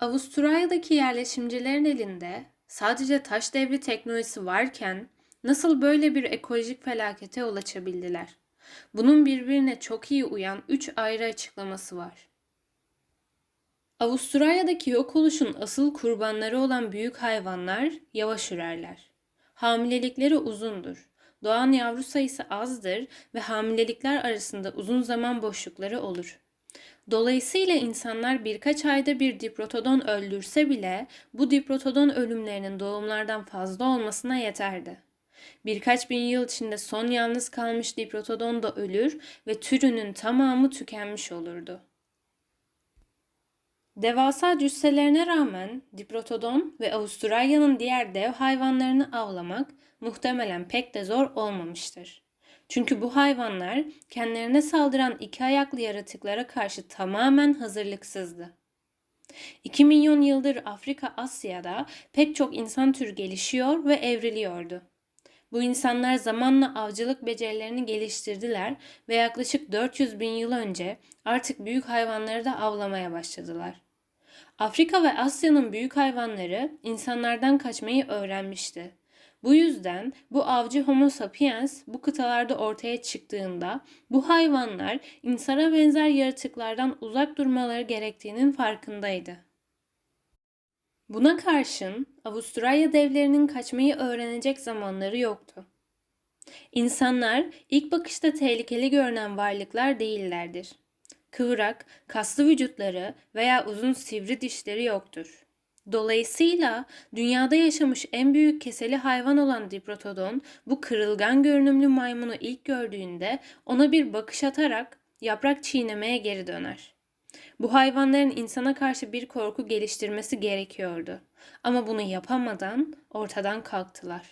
Avustralya'daki yerleşimcilerin elinde sadece taş devri teknolojisi varken nasıl böyle bir ekolojik felakete yol açabildiler? Bunun birbirine çok iyi uyan üç ayrı açıklaması var. Avustralya'daki yok oluşun asıl kurbanları olan büyük hayvanlar yavaş ürerler. Hamilelikleri uzundur. Doğan yavru sayısı azdır ve hamilelikler arasında uzun zaman boşlukları olur. Dolayısıyla insanlar birkaç ayda bir diprotodon öldürse bile bu diprotodon ölümlerinin doğumlardan fazla olmasına yeterdi. Birkaç bin yıl içinde son yalnız kalmış diprotodon da ölür ve türünün tamamı tükenmiş olurdu. Devasa cüsselerine rağmen diprotodon ve Avustralya'nın diğer dev hayvanlarını avlamak muhtemelen pek de zor olmamıştır. Çünkü bu hayvanlar kendilerine saldıran iki ayaklı yaratıklara karşı tamamen hazırlıksızdı. 2 milyon yıldır Afrika Asya'da pek çok insan türü gelişiyor ve evriliyordu. Bu insanlar zamanla avcılık becerilerini geliştirdiler ve yaklaşık 400 bin yıl önce artık büyük hayvanları da avlamaya başladılar. Afrika ve Asya'nın büyük hayvanları insanlardan kaçmayı öğrenmişti. Bu yüzden bu avcı Homo sapiens bu kıtalarda ortaya çıktığında bu hayvanlar insana benzer yaratıklardan uzak durmaları gerektiğinin farkındaydı. Buna karşın Avustralya devlerinin kaçmayı öğrenecek zamanları yoktu. İnsanlar ilk bakışta tehlikeli görünen varlıklar değillerdir. Kıvrak, kaslı vücutları veya uzun sivri dişleri yoktur. Dolayısıyla dünyada yaşamış en büyük keseli hayvan olan Diprotodon bu kırılgan görünümlü maymunu ilk gördüğünde ona bir bakış atarak yaprak çiğnemeye geri döner. Bu hayvanların insana karşı bir korku geliştirmesi gerekiyordu. Ama bunu yapamadan ortadan kalktılar.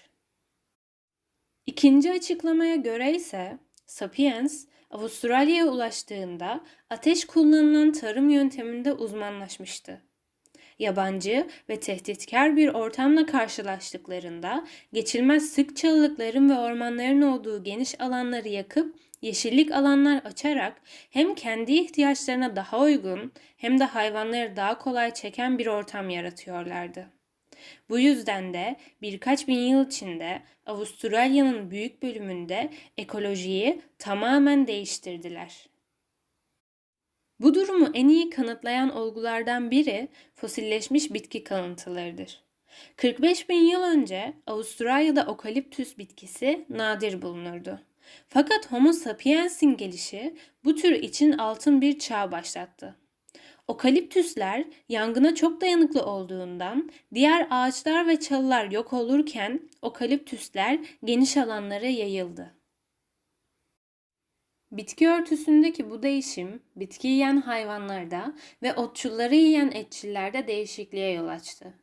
İkinci açıklamaya göre ise Sapiens Avustralya'ya ulaştığında ateş kullanılan tarım yönteminde uzmanlaşmıştı. Yabancı ve tehditkar bir ortamla karşılaştıklarında geçilmez sık çalılıkların ve ormanların olduğu geniş alanları yakıp yeşillik alanlar açarak hem kendi ihtiyaçlarına daha uygun hem de hayvanları daha kolay çeken bir ortam yaratıyorlardı. Bu yüzden de birkaç bin yıl içinde Avustralya'nın büyük bölümünde ekolojiyi tamamen değiştirdiler. Bu durumu en iyi kanıtlayan olgulardan biri fosilleşmiş bitki kalıntılarıdır. 45 bin yıl önce Avustralya'da okaliptüs bitkisi nadir bulunurdu. Fakat Homo sapiens'in gelişi bu tür için altın bir çağ başlattı. Okaliptüsler yangına çok dayanıklı olduğundan diğer ağaçlar ve çalılar yok olurken okaliptüsler geniş alanlara yayıldı. Bitki örtüsündeki bu değişim bitki yiyen hayvanlarda ve otçulları yiyen etçillerde değişikliğe yol açtı.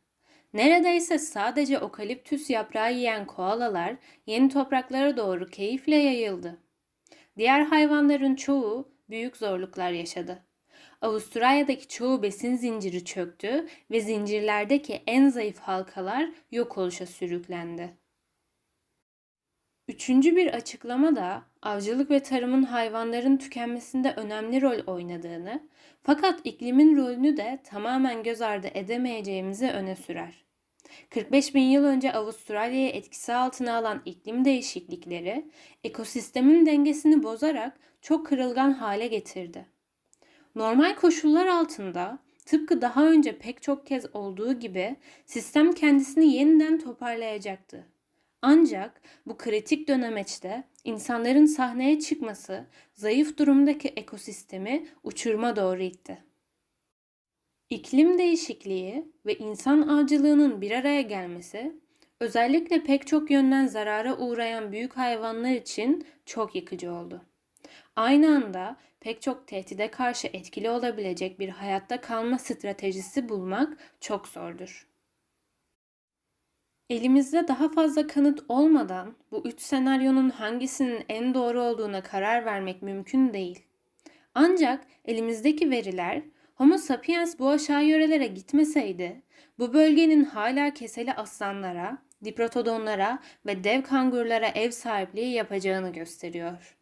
Neredeyse sadece okaliptüs yaprağı yiyen koalalar yeni topraklara doğru keyifle yayıldı. Diğer hayvanların çoğu büyük zorluklar yaşadı. Avustralya'daki çoğu besin zinciri çöktü ve zincirlerdeki en zayıf halkalar yok oluşa sürüklendi. Üçüncü bir açıklama da avcılık ve tarımın hayvanların tükenmesinde önemli rol oynadığını fakat iklimin rolünü de tamamen göz ardı edemeyeceğimizi öne sürer. 45 bin yıl önce Avustralya'yı etkisi altına alan iklim değişiklikleri ekosistemin dengesini bozarak çok kırılgan hale getirdi. Normal koşullar altında tıpkı daha önce pek çok kez olduğu gibi sistem kendisini yeniden toparlayacaktı. Ancak bu kritik dönemeçte insanların sahneye çıkması zayıf durumdaki ekosistemi uçuruma doğru itti. İklim değişikliği ve insan avcılığının bir araya gelmesi özellikle pek çok yönden zarara uğrayan büyük hayvanlar için çok yıkıcı oldu. Aynı anda pek çok tehdide karşı etkili olabilecek bir hayatta kalma stratejisi bulmak çok zordur. Elimizde daha fazla kanıt olmadan bu üç senaryonun hangisinin en doğru olduğuna karar vermek mümkün değil. Ancak elimizdeki veriler Homo sapiens bu aşağı yörelere gitmeseydi bu bölgenin hala keseli aslanlara, diprotodonlara ve dev kangurlara ev sahipliği yapacağını gösteriyor.